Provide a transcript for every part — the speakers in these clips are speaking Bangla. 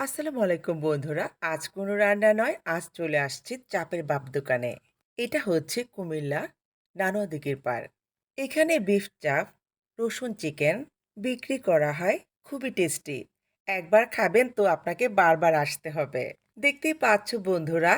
আসসালামু আলাইকুম বন্ধুরা। আজ কোনো রান্না নয়, আজ চলে আসছি চাপের বাপ দোকানে। এটা হচ্ছে কুমিল্লা নানোদিঘির পার এখানে বিফ চাপ রসুন চিকেন বিক্রি করা হয়, খুবই টেস্টি একবার খাবেন তো আপনাকে বারবার আসতে হবে। দেখতেই পাচ্ছ বন্ধুরা,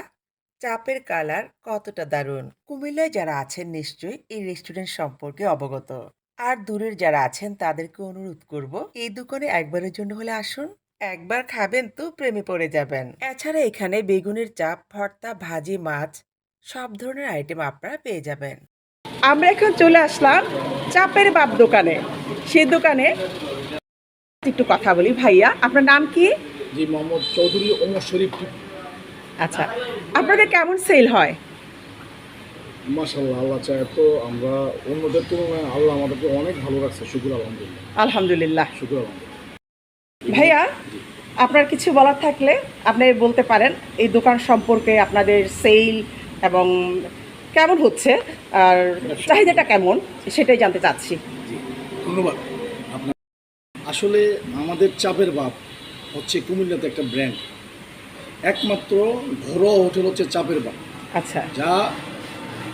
চাপের কালার কতটা দারুণ। কুমিল্লায় যারা আছেন নিশ্চয়ই এই রেস্টুরেন্ট সম্পর্কে অবগত। আর দূরের যারা আছেন তাদেরকে অনুরোধ করব, এই দোকানে একবারের জন্য হলে আসুন। একবার খাবেন তো প্রেমে পড়ে যাবেন। এছাড়া এখানে বেগুনের চাপ ভর্তা ভাজি মাছ সব ধরনের আইটেম আপনারা পেয়ে যাবেন। আমরা এখন চলে আসলাম চাপের বাপ দোকানে। সেই দোকানে একটু কথা বলি ভাইয়া। আপনার নাম কি? জি মোহাম্মদ চৌধুরী ওমর শরীফ। আচ্ছা আপনাদের কেমন সেল হয়? মাসাল্লাহ আল্লাহ চায় তো আমরা অন্যদের তুলনায় আল্লাহ আমাদেরকে অনেক ভালো রাখছে। শুকুর আলহামদুলিল্লাহ। আলহামদুলিল্লাহ। শুকুর আলহামদুলিল্লাহ। ভাইয়া আপনার কিছু বলার থাকলে আপনি বলতে পারেন এই দোকান সম্পর্কে আপনাদের সেল এবং কেমন হচ্ছে আর চাহিদাটা কেমন সেটাই জানতে চাচ্ছি। ধন্যবাদ। আপনার আসলে আমাদের চাপের বাপ হচ্ছে কুমিল্লাতে একটা ব্র্যান্ড একমাত্র ঘরোয়া হোটেল হচ্ছে চাপের বাপ আচ্ছা। যা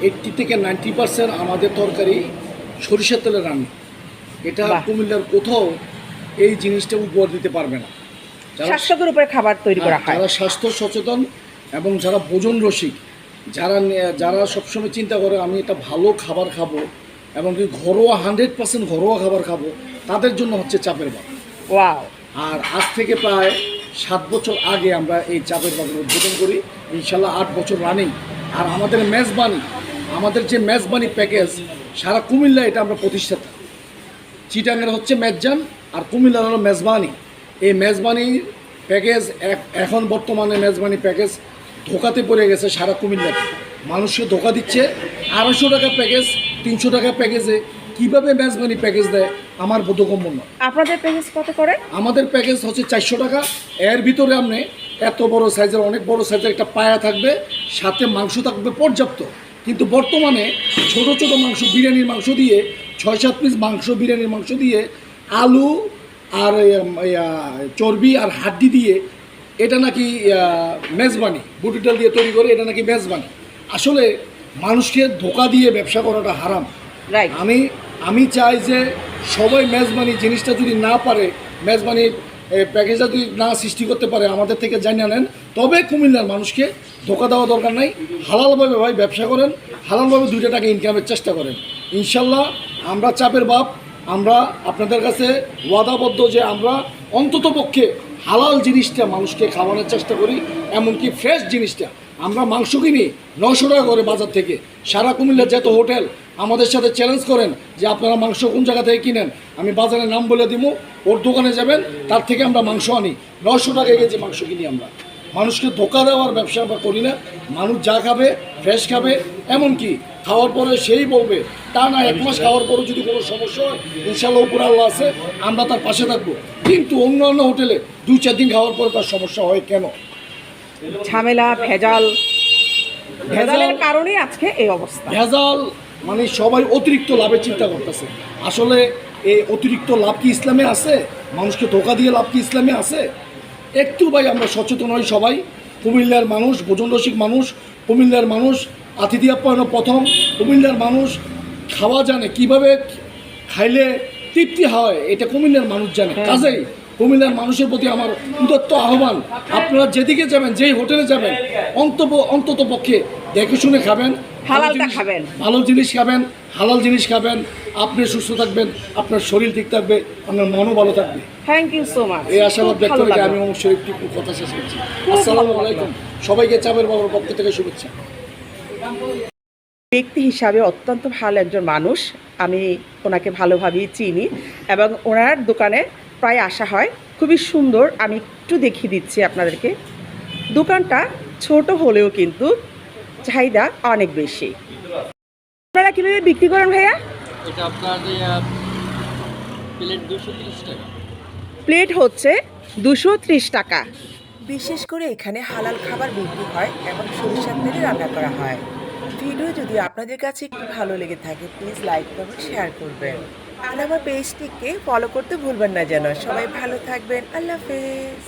এইটটি থেকে নাইনটি পার্সেন্ট আমাদের তরকারি সরিষার তেলে রান্না। এটা কুমিল্লার কোথাও এই জিনিসটা উপহার দিতে পারবে না। স্বাস্থ্যকর উপরে খাবার তৈরি করা হয় যারা স্বাস্থ্য সচেতন এবং যারা ভোজন রসিক যারা যারা সবসময় চিন্তা করে আমি এটা ভালো খাবার খাব এবং কি ঘরোয়া হান্ড্রেড পার্সেন্ট ঘরোয়া খাবার খাব তাদের জন্য হচ্ছে চাপের ওয়াও। আর আজ থেকে প্রায় সাত বছর আগে আমরা এই চাপের বাগের উদ্বোধন করি। ইনশাল্লাহ আট বছর রানিং আর আমাদের মেজবানি আমাদের যে মেজবানি প্যাকেজ সারা কুমিল্লা এটা আমরা প্রতিষ্ঠাতা। চিটাঙ্গের হচ্ছে মেজজান আর কুমিল্লার হলো মেজবানি। এই মেজবানির প্যাকেজ এখন বর্তমানে মেজবানি প্যাকেজ ধোকাতে পড়ে গেছে সারা কুমিল্লাতে। মানুষকে ধোকা দিচ্ছে। আড়াইশো টাকা প্যাকেজ তিনশো টাকা প্যাকেজে কীভাবে মেজবানি প্যাকেজ দেয়? আমার বোধগম্য নয়। আপনাদের প্যাকেজ কত করে? আমাদের প্যাকেজ হচ্ছে চারশো টাকা। এর ভিতরে আপনি এত বড় সাইজের অনেক বড় সাইজের একটা পায়া থাকবে সাথে মাংস থাকবে পর্যাপ্ত। কিন্তু বর্তমানে ছোট ছোট মাংস বিরিয়ানির মাংস দিয়ে ছয় সাত পিস মাংস বিরিয়ানির মাংস দিয়ে আলু আর চর্বি আর হাড্ডি দিয়ে এটা নাকি মেজবানি বুটি ডাল দিয়ে তৈরি করে এটা নাকি মেজবানি। আসলে মানুষকে ধোকা দিয়ে ব্যবসা করাটা হারাম। আমি আমি চাই যে সবাই মেজবানি জিনিসটা যদি না পারে মেজবানির প্যাকেজটা যদি না সৃষ্টি করতে পারে আমাদের থেকে জানিয়ে নেন তবে কুমিল্লার মানুষকে ধোকা দেওয়া দরকার নাই। হালালভাবে ভাই ব্যবসা করেন হালালভাবে দুইটা টাকা ইনকামের চেষ্টা করেন। ইনশাল্লাহ আমরা চাপের বাপ আমরা আপনাদের কাছে ওয়াদাবদ্ধ যে আমরা অন্তত পক্ষে হালাল জিনিসটা মানুষকে খাওয়ানোর চেষ্টা করি, এমনকি ফ্রেশ জিনিসটা। আমরা মাংস কিনি নশো টাকা করে বাজার থেকে। সারা কুমিল্লার যত হোটেল আমাদের সাথে চ্যালেঞ্জ করেন যে আপনারা মাংস কোন জায়গা থেকে কিনেন। আমি বাজারের নাম বলে দিব ওর দোকানে যাবেন, তার থেকে আমরা মাংস আনি। নশো টাকা কেজি মাংস কিনি আমরা। মানুষকে ধোকা দেওয়ার ব্যবসা আমরা করি না। মানুষ যা খাবে ফ্রেশ খাবে এমনকি খাওয়ার পরে সেই বলবে তা না এক মাস খাওয়ার পরে যদি কোনো সমস্যা হয় ইনশাল্লাহ উপর আল্লাহ আছে আমরা তার পাশে থাকব। কিন্তু অন্য অন্য হোটেলে দুই চার দিন খাওয়ার পরে তার সমস্যা হয় কেন? ঝামেলা ভেজাল। ভেজালের কারণে আজকে এই অবস্থা। ভেজাল মানে সবাই অতিরিক্ত লাভের চিন্তা করতেছে। আসলে এই অতিরিক্ত লাভ কি ইসলামে আছে? মানুষকে ধোকা দিয়ে লাভ কি ইসলামে আছে? একটু ভাই আমরা সচেতন হই সবাই। কুমিল্লার মানুষ ভোজন রসিক মানুষ কুমিল্লার মানুষ আতিথি আপ্যায়ন প্রথম কুমিল্লার মানুষ খাওয়া জানে কীভাবে খাইলে তৃপ্তি হয় এটা কুমিল্লার মানুষ জানে। কাজেই কুমিল্লার মানুষের প্রতি আমার উদত্ত আহ্বান। আপনারা যেদিকে যাবেন যেই হোটেলে যাবেন অন্তত অন্তত পক্ষে দেখে শুনে খাবেন হালালটা খাবেন। ভালো জিনিস খাবেন হালাল জিনিস খাবেন আপনি সুস্থ থাকবেন আপনার শরীর ঠিক থাকবে আপনার মনও ভালো থাকবে। থ্যাংক ইউ সো মাচ এই আশাবাদ ব্যক্ত রেখে আমি অবশ্যই একটু কথা শেষ করছি। আসসালামু আলাইকুম। সবাইকে চাপের বাবার পক্ষ থেকে শুভেচ্ছা। ব্যক্তি হিসাবে অত্যন্ত ভালো একজন মানুষ। আমি ওনাকে ভালোভাবেই চিনি এবং ওনার দোকানে প্রায় আসা হয়। খুবই সুন্দর। আমি একটু দেখিয়ে দিচ্ছি আপনাদেরকে। দোকানটা ছোট হলেও কিন্তু চাহিদা অনেক বেশি। আপনারা কীভাবে বিক্রি করেন ভাইয়া? এটা প্লেট টাকা। প্লেট হচ্ছে দুশো ত্রিশ টাকা। বিশেষ করে এখানে হালাল খাবার বিক্রি হয় এবং সরিষার তেলে রান্না করা হয়। ভিডিও যদি আপনাদের কাছে একটু ভালো লেগে থাকে প্লিজ লাইক করবেন শেয়ার করবেন। আর আমার পেজটিকে ফলো করতে ভুলবেন না যেন। সবাই ভালো থাকবেন। আল্লাহ হাফেজ।